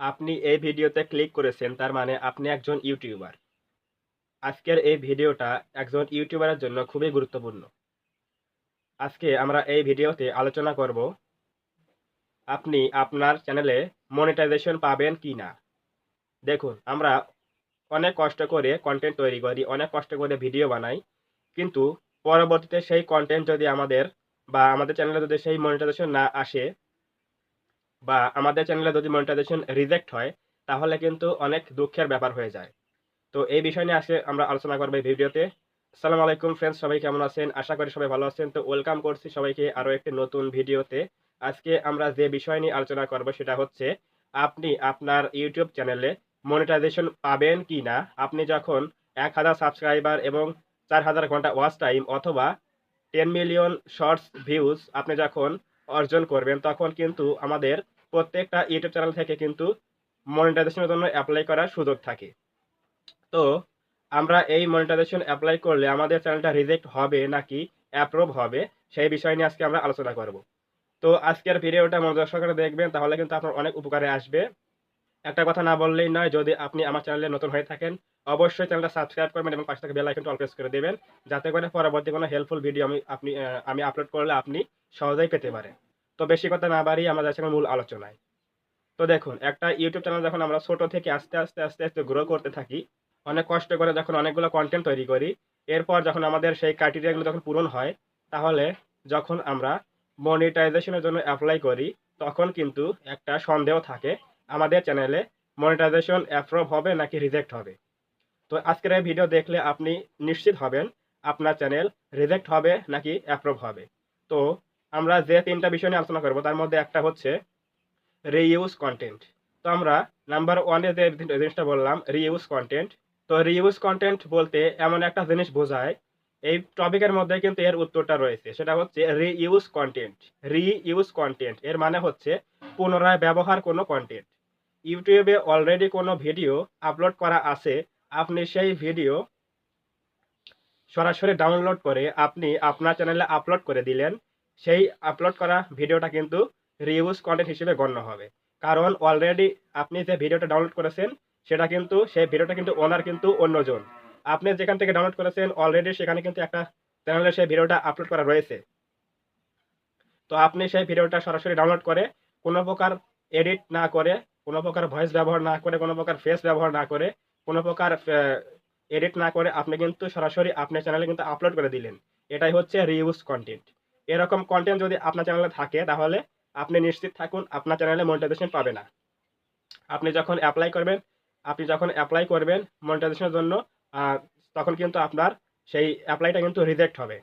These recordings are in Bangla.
আপনি এই ভিডিওতে ক্লিক করেছেন তার মানে আপনি একজন ইউটিউবার। আজকের এই ভিডিওটা একজন ইউটিউবারের জন্য খুবই গুরুত্বপূর্ণ। আজকে আমরা এই ভিডিওতে আলোচনা করব আপনি আপনার চ্যানেলে মনিটাইজেশন পাবেন কি না দেখুন আমরা অনেক কষ্ট করে কনটেন্ট তৈরি করি, অনেক কষ্ট করে ভিডিও বানাই। কিন্তু পরবর্তীতে সেই কন্টেন্ট যদি আমাদের বা আমাদের চ্যানেলে যদি সেই মনিটাইজেশন না আসে বা আমাদের চ্যানেলে যদি মনিটাইজেশন রিজেক্ট হয়, তাহলে কিন্তু অনেক দুঃখের ব্যাপার হয়ে যায়। তো এই বিষয় নিয়ে আজকে আমরা আলোচনা করব এই ভিডিওতে। সালাম আলাইকুম ফ্রেন্ডস সবাই কেমন আছেন? আশা করি সবাই ভালো আছেন। তো ওয়েলকাম করছি সবাইকে আরও একটি নতুন ভিডিওতে। আজকে আমরা যে বিষয় নিয়ে আলোচনা করব সেটা হচ্ছে, আপনি আপনার ইউটিউব চ্যানেলে মনিটাইজেশন পাবেন কিনা? আপনি যখন ১০০০ সাবস্ক্রাইবার এবং ৪০০০ ঘণ্টা ওয়াচ টাইম অথবা টেন মিলিয়ন শর্টস ভিউজ আপনি যখন অর্জন করবেন, তখন কিন্তু আমাদের প্রত্যেকটা ইউটিউব চ্যানেল থেকে কিন্তু মনিটাইজেশনের জন্য অ্যাপ্লাই করার সুযোগ থাকে। তো আমরা এই মনিটাইজেশন অ্যাপ্লাই করলে আমাদের চ্যানেলটা রিজেক্ট হবে নাকি অ্যাপ্রুভ হবে, সেই বিষয় নিয়ে আজকে আমরা আলোচনা করব। তো আজকের ভিডিওটা মনোযোগ সহকারে দেখবেন, তাহলে কিন্তু আপনার অনেক উপকারে আসবে। একটা কথা না বললেই নয়, যদি আপনি আমার চ্যানেলে নতুন হয়ে থাকেন, অবশ্যই চ্যানেলটা সাবস্ক্রাইব করবেন এবং পাশে থাকা বেল আইকনটা অল প্রেস করে দেবেন, যাতে করে পরবর্তী কোনো হেল্পফুল ভিডিও আমি আপনি আমি আপলোড করলে আপনি সহজেই পেতে পারেন। তো বেশি কথা না বাড়িয়ে আমরা যাচ্ছি মূল আলোচনায়। তো দেখুন একটা ইউটিউব চ্যানেল যখন আমরা ছোট থেকে আস্তে, আস্তে, আস্তে, আস্তে গ্রো করতে থাকি, অনেক কষ্ট করে যখন অনেকগুলো কন্টেন্ট তৈরি করি, এরপর যখন আমাদের সেই ক্রাইটেরিয়া গুলো যখন পূরণ হয়, তাহলে যখন আমরা মনিটাইজেশনের জন্য অ্যাপ্লাই করি, তখন কিন্তু একটা সন্দেহ থাকে আমাদের চ্যানেলে মনিটাইজেশন অ্যাপ্রুভ হবে নাকি রিজেক্ট হবে। তো আজকের এই ভিডিও দেখলে আপনি নিশ্চিত হবেন আপনার চ্যানেল রিজেক্ট হবে নাকি অ্যাপ্রুভ হবে। তো আমরা যে ৩ টা বিষয় নিয়ে আলোচনা করব তার মধ্যে একটা হচ্ছে রিইউজ কন্টেন্ট তো আমরা নাম্বার 1 এ যে জিনিসটা বললাম রিইউজ কন্টেন্ট তো রিইউজ কন্টেন্ট বলতে এমন একটা জিনিস বোঝায় এই টপিকের মধ্যে কিন্তু এর উত্তরটা রয়েছে। সেটা হচ্ছে রিইউজ কন্টেন্ট রিইউজ কন্টেন্ট এর মানে হচ্ছে পুনরায় ব্যবহার কোনো কন্টেন্ট ইউটিউবে অলরেডি কোনো ভিডিও আপলোড করা আছে, আপনি সেই ভিডিও সরাসরি ডাউনলোড করে আপনি আপনার চ্যানেলে আপলোড করে দিলেন। সেই আপলোড করা ভিডিওটা কিন্তু রিইউজ কন্টেন্ট হিসেবে গণ্য হবে। কারণ অলরেডি আপনি যে ভিডিওটা ডাউনলোড করেছেন সেটা কিন্তু সেই ভিডিওটা কিন্তু ওনার কিন্তু অন্যজন। আপনি যেখান থেকে ডাউনলোড করেছেন অলরেডি সেখানে কিন্তু একটা চ্যানেলে সেই ভিডিওটা আপলোড করা রয়েছে। তো আপনি সেই ভিডিওটা সরাসরি ডাউনলোড করে কোনো প্রকার এডিট না করে, কোনো প্রকার ভয়েস ব্যবহার না করে, কোনো প্রকার ফেস ব্যবহার না করে, কোনো প্রকার এডিট না করে আপনি কিন্তু সরাসরি আপনার চ্যানেলে কিন্তু আপলোড করে দিলেন। এটাই হচ্ছে রিইউজ কনটেন্ট। এরকম কন্টেন্ট যদি আপনার চ্যানেলে থাকে তাহলে আপনি নিশ্চিত থাকুন আপনার চ্যানেলে মনিটাইজেশন পাবে না। আপনি যখন অ্যাপ্লাই করবেন আপনি যখন অ্যাপ্লাই করবেন মনিটাইজেশনের জন্য তখন কিন্তু আপনার সেই অ্যাপ্লাইটা কিন্তু রিজেক্ট হবে।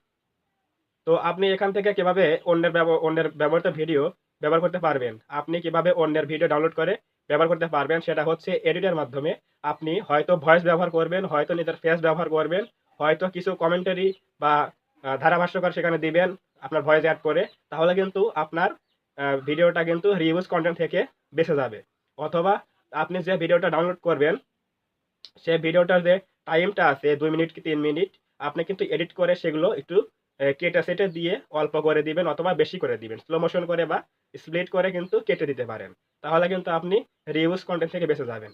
তো আপনি এখান থেকে কীভাবে অন্যের অন্যের ব্যবহৃত ভিডিও ব্যবহার করতে পারবেন? আপনি কীভাবে অন্যের ভিডিও ডাউনলোড করে ব্যবহার করতে পারবেন সেটা হচ্ছে এডিটের মাধ্যমে আপনি হয়তো ভয়েস ব্যবহার করবেন, হয়তো নিজের ফেস ব্যবহার করবেন, হয়তো কিছু কমেন্টারি বা ধারাভাষ্যকার সেখানে দিবেন, আপনার ভয়েস অ্যাড করে। তাহলে কিন্তু আপনার ভিডিওটা কিন্তু রিইউজ কন্টেন্ট থেকে বেঁচে যাবে। অথবা আপনি যে ভিডিওটা ডাউনলোড করবেন সেই ভিডিওটার যে টাইমটা আছে, দুই মিনিট কি তিন মিনিট আপনি কিন্তু এডিট করে সেগুলো একটু কেটে সেটে দিয়ে অল্প করে দিবেন অথবা বেশি করে দিবেন। স্লো মোশন করে বা স্প্লিট করে কিন্তু কেটে দিতে পারেন। তাহলে কিন্তু আপনি রিইউজ কন্টেন্ট থেকে বেঁচে যাবেন।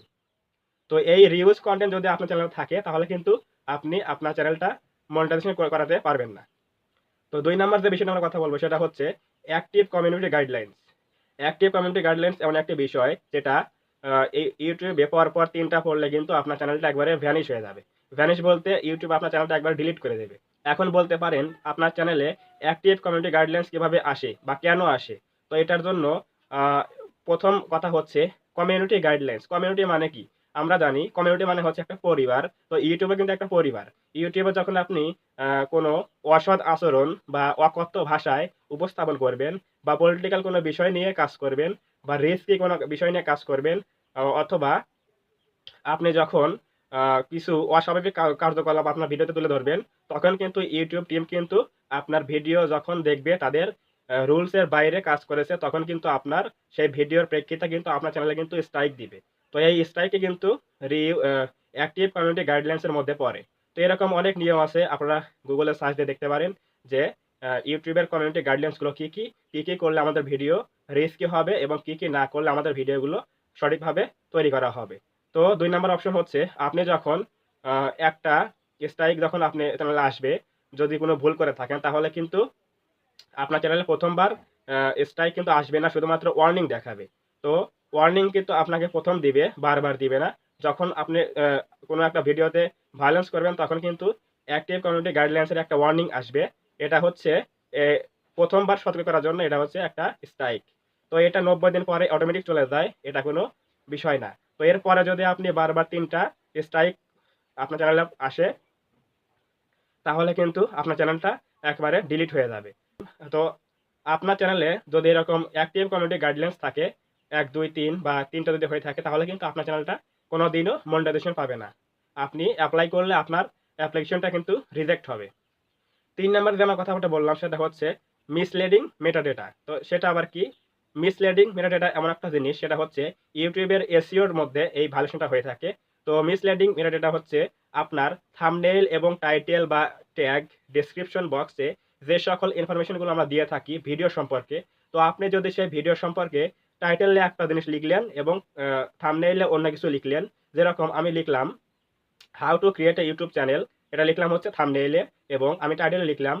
তো এই রিইউজ কন্টেন্ট যদি আপনার চ্যানেলে থাকে, তাহলে কিন্তু আপনি আপনার চ্যানেলটা মনিটাইজেশন করাতে পারবেন না। তো দুই নাম্বার যে বিষয়টা আমরা কথা বলব, সেটা হচ্ছে active community guidelines. Active community guidelines এমন একটি বিষয় যেটা ইউটিউবে পর ৩ টা পড়লে কিন্তু আপনার চ্যানেলটা একবারে ভ্যানিশ হয়ে যাবে। ভ্যানিশ বলতে ইউটিউব আপনার চ্যানেলটা একবার ডিলিট করে দেবে। এখন বলতে পারেন, আপনার চ্যানেলে অ্যাক্টিভ কমিউনিটি গাইডলাইনস কীভাবে আসে বা কেন আসে? তো এটার জন্য প্রথম কথা হচ্ছে কমিউনিটি গাইডলাইনস। কমিউনিটি মানে কি? আমরা জানি কমিউনিটি মানে হচ্ছে একটা পরিবার। তো ইউটিউবও কিন্তু একটা পরিবার। ইউটিউবে যখন আপনি কোনো অসৎ আচরণ বা অকথ্য ভাষায় উপস্থাপন করবেন বা পলিটিক্যাল কোনো বিষয় নিয়ে কাজ করবেন বা রিস্কি কোনো বিষয় নিয়ে কাজ করবেন অথবা আপনি যখন কিছু অস্বাভাবিক কার্যকলাপ আপনার ভিডিওতে তুলে ধরবেন, তখন কিন্তু ইউটিউব টিম কিন্তু আপনার ভিডিও যখন দেখবে, তাদের আ রুলস এর বাইরে কাজ করেছে, তখন কিন্তু আপনার সেই ভিডিওর প্রেক্ষিতে কিন্তু আপনার চ্যানেলে কিন্তু স্ট্রাইক দিবে। তো এই স্ট্রাইকে কিন্তু রি অ্যাক্টিভ কমিউনিটি গাইডলাইন্সের মধ্যে পড়ে। তো এরকম অনেক নিয়ম আছে আপনারা গুগলে সার্চ দিয়ে দেখতে পারেন যে ইউটিউবের কমিউনিটি গাইডলাইন্সগুলো কী কী কী কি, করলে আমাদের ভিডিও রিস্কি হবে এবং কী কী না করলে আমাদের ভিডিওগুলো সঠিকভাবে তৈরি করা হবে তো দুই নম্বর অপশন হচ্ছে আপনি যখন একটা স্ট্রাইক যখন আপনি চ্যানেলে আসবে যদি কোনো ভুল করে থাকেন তাহলে কিন্তু আপনার চ্যানেলে প্রথমবার স্ট্রাইক কিন্তু আসবে না শুধুমাত্র ওয়ার্নিং দেখাবে তো ওয়ার্নিং কিন্তু আপনাকে প্রথম দিবে, বারবার দিবে না। যখন আপনি কোনো একটা ভিডিওতে ভায়োলেন্স করবেন, তখন কিন্তু অ্যাক্টিভ কমিউনিটি গাইডলাইন্সের একটা ওয়ার্নিং আসবে। এটা হচ্ছে প্রথমবার সতর্ক করার জন্য এটা হচ্ছে একটা স্ট্রাইক তো এটা নব্বই দিন পরে অটোমেটিক চলে যায়, এটা কোনো বিষয় না। তো এরপরে যদি আপনি বারবার তিনটা স্ট্রাইক আপনার চ্যানেলে আসে, তাহলে কিন্তু আপনার চ্যানেলটা একবারে ডিলিট হয়ে যাবে। তো আপনার চ্যানেলে যদি এরকম অ্যাক্টিভ কমিউনিটি গাইডলাইন্স থাকে এক, দুই, তিন বা তিনটা যদি হয়ে থাকে, তাহলে কিন্তু আপনার চ্যানেলটা কোনো দিনও মনিটাইজেশন পাবে না। আপনি অ্যাপ্লাই করলে আপনার অ্যাপ্লিকেশনটা কিন্তু রিজেক্ট হবে। তিন নম্বরে যে আমার কথাটা বললাম, সেটা হচ্ছে মিসলিডিং মেটাডেটা তো সেটা আবার কি? মিসলিডিং মেটাডেটা এমন একটা জিনিস, সেটা হচ্ছে ইউটিউবের এসিওর মধ্যে এই ভাইলেশনটা হয়ে থাকে। তো মিসলিডিং মেটাডেটা হচ্ছে আপনার থামনেইল এবং টাইটেল বা ট্যাগ ডেসক্রিপশন বক্সে যে সকল ইনফরমেশনগুলো আমরা দিয়ে থাকি ভিডিও সম্পর্কে। তো আপনি যদি সেই ভিডিও সম্পর্কে টাইটেলে একটা জিনিস লিখলেন এবং থামনেইলে অন্য কিছু লিখলেন। যেরকম আমি লিখলাম how to create a YouTube channel এটা লিখলাম হচ্ছে থামনেইলে এবং আমি টাইটেলে লিখলাম,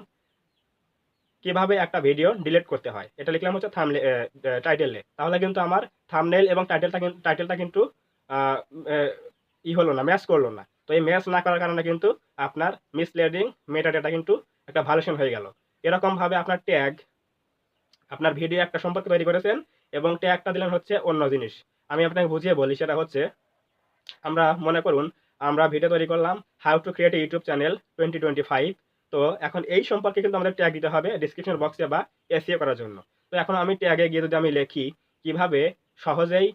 কীভাবে একটা ভিডিও ডিলিট করতে হয় এটা লিখলাম হচ্ছে থামলে টাইটেলে তাহলে কিন্তু আমার থামনেইল এবং টাইটেলটা টাইটেলটা কিন্তু ই হলো না ম্যাচ করল না। তো এই ম্যাচ না করার কারণে কিন্তু আপনার মিসলিডিং মেটাডেটা কিন্তু একটা ভালোশন হয়ে গেল। এরকমভাবে আপনার ট্যাগ আপনার ভিডিও একটা সম্পর্কে তৈরি করেছেন এবং ট্যাগটা দিলেন হচ্ছে অন্য জিনিস। আমি আপনাকে বুঝিয়ে বলি, সেটা হচ্ছে, আমরা মনে করুন, আমরা ভিডিও তৈরি করলাম how to create YouTube channel twenty twenty five তো এখন এই সম্পর্কে কিন্তু আমাদের ট্যাগ দিতে হবে ডিসক্রিপশন বক্সে বা এসিও করার জন্য। তো এখন আমি ট্যাগে গিয়ে যদি আমি লিখি কীভাবে সহজেই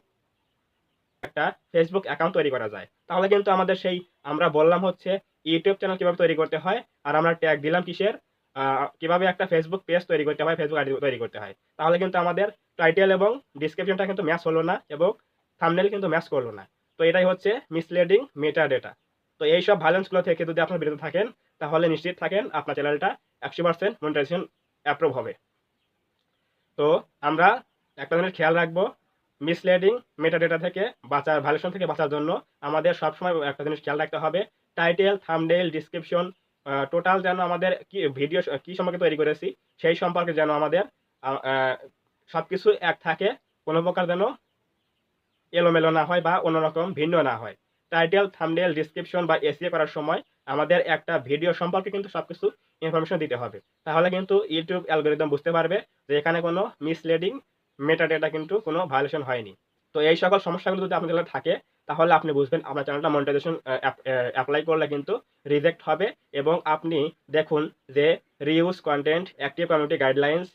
একটা ফেসবুক অ্যাকাউন্ট তৈরি করা যায়, তাহলে কিন্তু আমাদের সেই আমরা বললাম হচ্ছে ইউটিউব চ্যানেল কীভাবে তৈরি করতে হয়, আর আমরা ট্যাগ দিলাম কিসের? কীভাবে একটা ফেসবুক পেজ তৈরি করতে হয় ফেসবুক আইডি তৈরি করতে হয়। তাহলে কিন্তু আমাদের টাইটেল এবং ডিসক্রিপশনটা কিন্তু ম্যাচ হলো না এবং থামনেল কিন্তু ম্যাচ করল না। তো এটাই হচ্ছে মিসলিডিং মেটা ডেটা তো এই সব ভাইলেন্সগুলো থেকে যদি আপনার বিরত থাকেন, তাহলে নিশ্চিত থাকেন আপনার চ্যানেলটা একশো পার্সেন্ট মনিটাইজেশন অ্যাপ্রুভ হবে। তো আমরা একটা জিনিস খেয়াল রাখব মিসলিডিং মেটা ডেটা থেকে বাঁচার ভাইলেশন থেকে বাঁচার জন্য আমাদের সবসময় একটা জিনিস খেয়াল রাখতে হবে টাইটেল থামডেল ডিসক্রিপশন টোটাল যেন আমাদের কি ভিডিও কি সম্পর্কে তৈরি করেছি, সেই সম্পর্কে যেন আমাদের সব কিছু এক থাকে, কোনো প্রকার যেন এলোমেলো না হয় বা অন্যরকম ভিন্ন না হয়। টাইটেল থামডেল ডিসক্রিপশন বা এসিএ করার সময় আমাদের একটা ভিডিও সম্পর্কে কিন্তু সব কিছু ইনফরমেশন দিতে হবে। তাহলে কিন্তু ইউটিউব অ্যালগোরিদম বুঝতে পারবে যে এখানে কোনো মিসলিডিং মেটা ডেটা কিন্তু কোনো ভায়োলেশন হয়নি। তো এই সকল সমস্যাগুলো যদি চ্যানেলে থাকে তাহলে আপনি বুঝবেন আপনার চ্যানেলটা মনিটাইজেশন অ্যাপ্লাই করলে কিন্তু রিজেক্ট হবে এবং আপনি দেখুন যে reuse content active community guidelines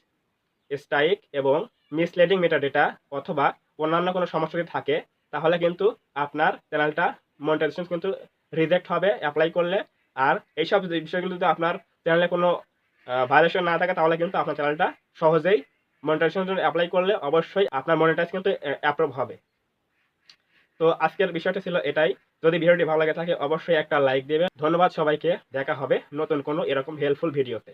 strike এবং মিসলিডিং মেটা ডেটা অথবা অন্যান্য কোনো সমস্যা যদি থাকে, তাহলে কিন্তু আপনার চ্যানেলটা মনিটাইজেশন কিন্তু রিজেক্ট হবে অ্যাপ্লাই করলে। আর এইসব বিষয়গুলো যদি আপনার চ্যানেলে কোনো ভায়োলেশন না থাকে, তাহলে কিন্তু আপনার চ্যানেলটা সহজেই মনিটাইজেশন জন্য অ্যাপ্লাই করলে অবশ্যই আপনার মনিটাইজ কিন্তু অ্যাপ্রুভ হবে। তো আজকের বিষয়টা ছিল এটাই। যদি ভিডিওটি ভালো লাগে থাকে, অবশ্যই একটা লাইক দেবেন। ধন্যবাদ সবাইকে। দেখা হবে নতুন কোনো এরকম হেল্পফুল ভিডিওতে